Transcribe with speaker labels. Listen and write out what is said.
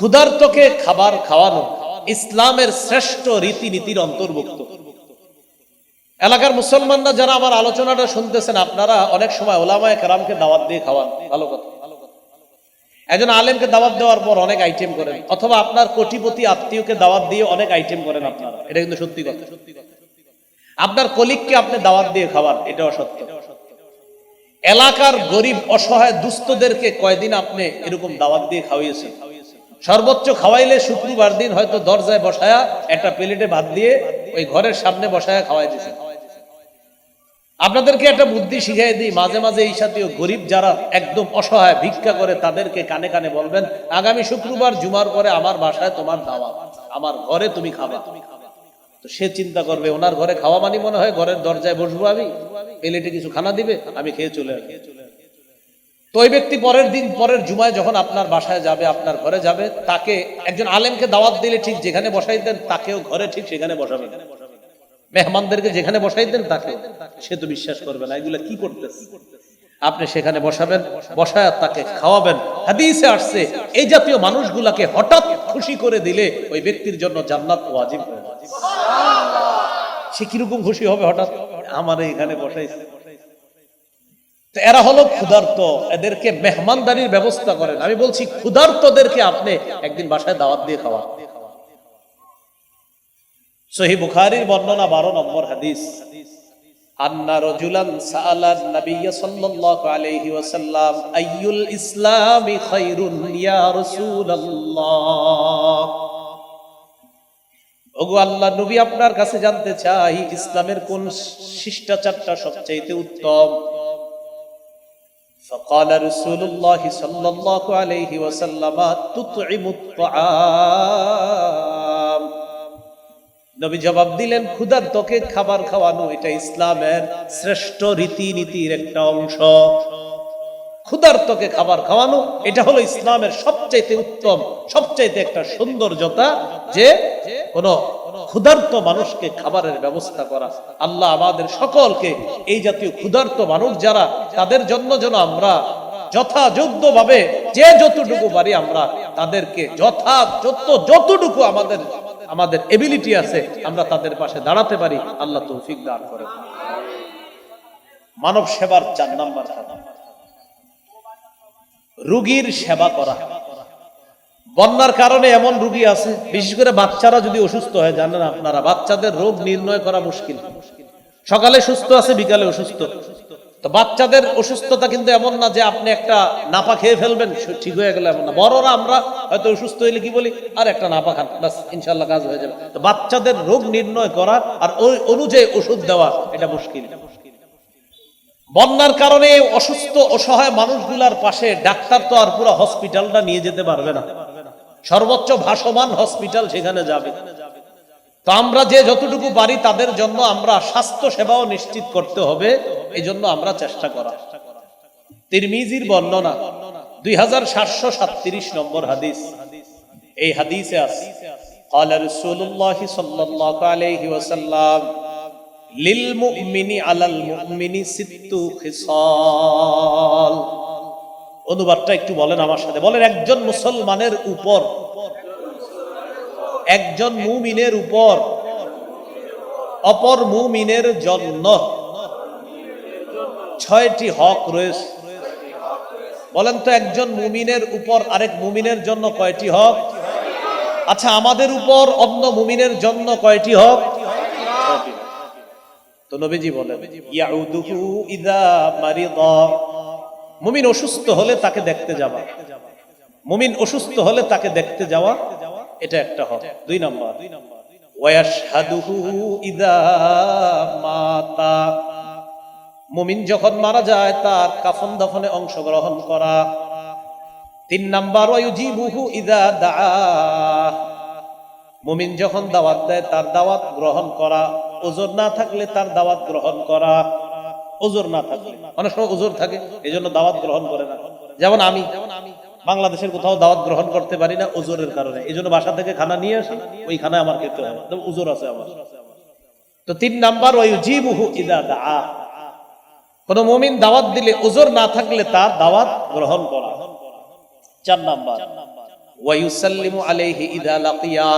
Speaker 1: ক্ষুধার্তকে খাবার খাওয়ানো ইসলামের শ্রেষ্ঠ রীতিনীতির অন্তর্ভুক্ত। এলাকার মুসলমানরা যারা আমার আলোচনাটা শুনতেছেন, আপনারা অনেক সময় ওলামায় কেরামকে দাওয়াত দিয়ে খাওয়ান। ভালো কথা। একজন আলেমকে দাওয়াত দেওয়ার পর অনেক আইটেম করেন, অথবা আপনার কোটিপতি আত্মীয়কে দাওয়াত দিয়ে অনেক আইটেম করেন আপনারা। এটা কিন্তু সত্যি কথা। আপনার কলিগকে আপনি দাওয়াত দিয়ে খাবার এটাও সত্য। এলাকার গরিব, অসহায় দুস্থদেরকে কয়দিন আপনি এরকম দাওয়াত দিয়ে খাওয়িয়েছেন সর্বোচ্চ খাওয়াইলে শুক্রবার দিন হয়তো দরজায় বসায়া একটা প্লেটে ভাত দিয়ে ওই ঘরের সামনে বসায়া খাওয়াই দিয়েছেন আপনাদেরকে একটা বুদ্ধি শিখাই দিই, মাঝে মাঝে এই সাথে গরিব যারা একদম অসহায় ভিক্ষা করে তাদেরকে কানে কানে বলবেন, আগামী শুক্রবার জুমার পরে আমার বাসায় তোমার দাওয়া আমার ঘরে তুমি খাবা। তো সে চিন্তা করবে, ওনার ঘরে খাওয়া মানি মনে হয় ঘরের দরজায় বসবো আমি? প্লেটে কিছু খানা দিবে, আমি খেয়ে চলে আসব। তো ওই ব্যক্তি পরের দিন, পরের জুমায় যখন আপনার বাসায় যাবে, আপনার ঘরে যাবে, তাকে একজন আলেমকে দাওয়াত দিলে ঠিক যেখানে বসাই দেন, তাকেও ঘরে ঠিক সেখানে বসাবেন। মেহমানদেরকে যেখানে বসাই দেন তাকে সে তো বিশ্বাস করবে না, এগুলো কি করতেছে? আপনি সেখানে বসাবেন, বসায় তাকে খাওয়াবেন। হাদিসে আসছে, এই জাতীয় মানুষগুলাকে হঠাৎ খুশি করে দিলে ওই ব্যক্তির জন্য জান্নাত ওয়াজিব সে কীরকম খুশি হবে হঠাৎ? আমার এখানে বসাইছে। এরা হলো ক্ষুধার্ত, এদেরকে মেহমানদারির ব্যবস্থা করেন। আমি বলছি, ক্ষুধার্তদেরকে আপনি একদিন বাসায় দাওয়াত দিয়ে খাওয়া সহি বুখারীর বর্ণনা বারো নম্বর হাদিস। আন্না রজুলান সাল্লাল্লাহু আলাইহি ওয়াসাল্লাম, আইয়ুল ইসলামি খায়রুন ইয়া রাসূলুল্লাহ। ওগো আল্লাহ, নবী আপনার কাছে জানতে চাই, ইসলামের কোন শিষ্টাচারটা সবচাইতে উত্তম? فقال رسول الله صلى الله عليه وسلم تطعم الطعام নবী জবাব দিলেন ক্ষুধার্তকে খাবার খাওয়ানো এটা ইসলামের শ্রেষ্ঠ রীতিনীতির একটা অংশ ক্ষুধার্তকে খাবার খাওয়ানো এটা হলো ইসলামের সবচাইতে উত্তম সবচাইতে একটা সৌন্দর্যতা যে কোন ক্ষুধার্ত মানুষকে খাবারের ব্যবস্থা করা। আল্লাহ আমাদের সকলকে এই জাতীয় ক্ষুধার্ত মানুষ যারা, তাদের জন্য যেন আমরা যথাযোগ্য ভাবে যে যতটুকু পারি আমরা তাদেরকে যথা যত যতটুকু আমাদের আমাদের এবিলিটি আছে, আমরা তাদের পাশে দাঁড়াতে পারি। আল্লাহ তৌফিক দান করে মানব সেবার চার নাম্বার রুগীর সেবা করা। বন্যার কারণে এমন রুগী আছে, বিশেষ করে বাচ্চারা যদি অসুস্থ হয়, জানেন আপনারা, বাচ্চাদের রোগ নির্ণয় করা মুশকিল। সকালে সুস্থ আছে, বিকালে অসুস্থ। তো বাচ্চাদের অসুস্থতা কিন্তু এমন না যে আপনি একটা নাপা খেয়ে ফেলবেন ঠিক হয়ে গেল এমন না। বড়রা আমরা হয়তো অসুস্থ হইলে কি বলি? আর একটা নাপা খান বাস ইনশাল্লাহ কাজ হয়ে যাবে। তো বাচ্চাদের রোগ নির্ণয় করা আর ওই অনুযায়ী ওষুধ দেওয়া, এটা মুশকিল। বন্যার কারণে অসুস্থ, অসহায় মানুষগুলার পাশে ডাক্তার তো আর পুরো হসপিটালটা নিয়ে যেতে পারবে না। সর্বোচ্চ ভাসমান হসপিটাল সেখানে যাবে তো আমরা যে যতটুকু পারি তাদের জন্য আমরা স্বাস্থ্য সেবাও নিশ্চিত করতে হবে এই জন্য আমরা চেষ্টা করা তিরমিজির বর্ণনা দুই হাজার সাতশো সাতত্রিশ নম্বর হাদিস এই হাদিসে আছে قال رسول الله صلى الله عليه وسلم للمؤمن على المؤمن ست خصال অনুবাদটা একটু বলেন আমার সাথে। বলেন, একজন মুসলমানের উপর, একজন মুমিনের উপর, অপর মুমিনের জন্য ছয়টি হক রয়েছে। বলেন তো, একজন মুমিনের উপর আরেক মুমিনের জন্য কয়টি হক? আচ্ছা আমাদের উপর অন্য মুমিনের জন্য কয়টি হক। তো নবীজি বলেন, ইয়াউদুহু ইদা মারিদা। মুমিন অসুস্থ হলে তাকে দেখতে যাওয়া। মুমিন অসুস্থ হলে তাকে দেখতে যাওয়া, এটা একটা হক। দুই নম্বর। মুমিন যখন মারা যায়, তার কাফন দাফনে অংশগ্রহণ করা। তিন নাম্বার মুমিন যখন দাওয়াত দেয়, তার দাওয়াত গ্রহণ করা। ওজন না থাকলে তার দাওয়াত গ্রহণ করা। ওজোর না থাকলে অনেক সময় ওজোর থাকে এই জন্য দাওয়াত গ্রহণ করে না। যেমন আমি, বাংলাদেশের কোথাও দাওয়াত গ্রহণ করতে পারি না ওজোরের কারণে। এই জন্য বাসা থেকে খানা নিয়ে আসি ওই খানায় আমার খেতে তবে ওজোর আছে আমার। তো তিন নাম্বার ওই জিবুহু ইদা দা কোন মুমিন দাওয়াত দিলে ওজোর না থাকলে তার দাওয়াত গ্রহণ করা। চার নাম্বার ওয়ায়ুসাল্লিমু আলাইহি ইদা লাকিয়া।